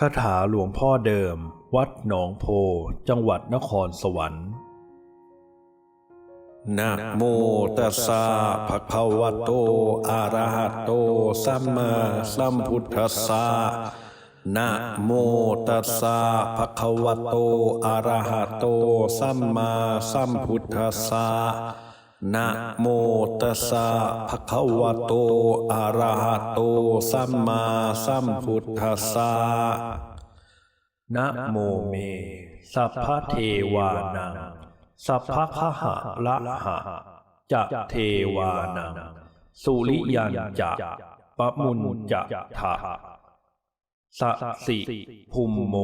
คาถาหลวงพ่อเดิม วัดหนองโพ จังหวัดนครสวรรค์นะโมตัสสะภะคะวะโต อะระหะโต สัมมาสัมพุทธัสสะนะโมตัสสะภะคะวะโต อะระหะโต สัมมาสัมพุทธัสสะ นะโมตัสสะภะคะวะโต อะระหะโต สัมมาสัมพุทธัสสะนะโมเม สัพพะเทวานัง สัพพะคะหะละหะ จะเทวานัง สุริยันจะปะมุนจะทะสะสิภุมโม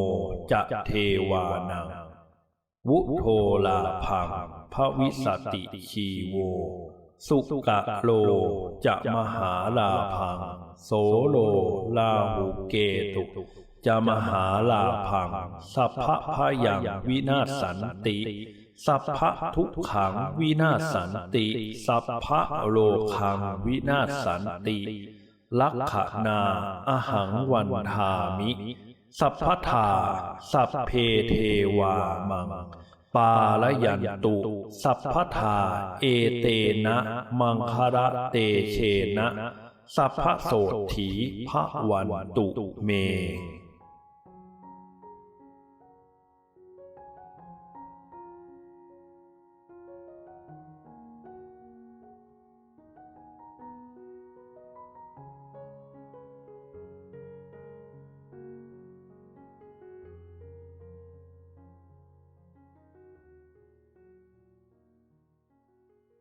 จะเทวานัง วุโทลาพัง ระวิสติชีโว สุกะโลจะมหาลาพัง โสโลลาหุเกตุจะมหาลาพัง สัพพะพยังวินาศสันติ สัพพะทุกขังวินาศสันติ สัพพะโลคังวินาศสันติลักขณาอหังวันทามิ สัพพทา สัพเพเทวามังาลยันตุ สัพพทา เอเตนะ มังคระเตเชนะ สัพพโสถีพระวันตุเม